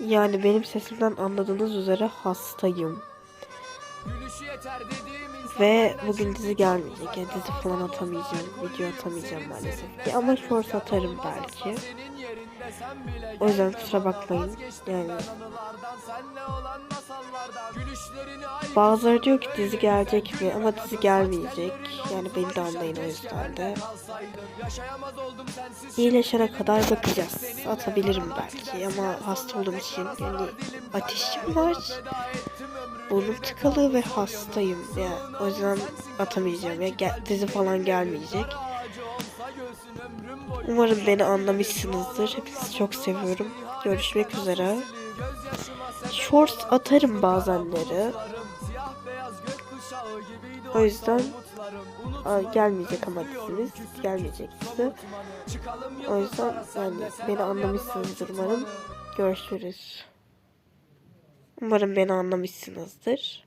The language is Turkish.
Yani benim sesimden anladığınız üzere hastayım. Ve bugün dizi gelmeyecek. Yani dizi falan atamayacağım. Video atamayacağım maalesef ki. Ama short atarım belki. O yüzden kusura bakmayın. Yani Bazıları diyor ki dizi gelecek mi ama dizi gelmeyecek. Yani beni de anlayın o yüzden de. İyileşene kadar bakacağız. Atabilirim belki ama hasta olduğum için yani ateşim var. Burnum tıkalı ve hastayım. Yani o yüzden atamayacağım. Ya gel- dizi falan gelmeyecek. Umarım beni anlamışsınızdır. Hepinizi çok seviyorum. Görüşmek üzere. Shorts atarım bazenleri. O yüzden Aa, gelmeyecek ama dizimiz gelmeyecek dizi. O yüzden yani beni anlamışsınızdır umarım. Görüşürüz. Umarım beni anlamışsınızdır.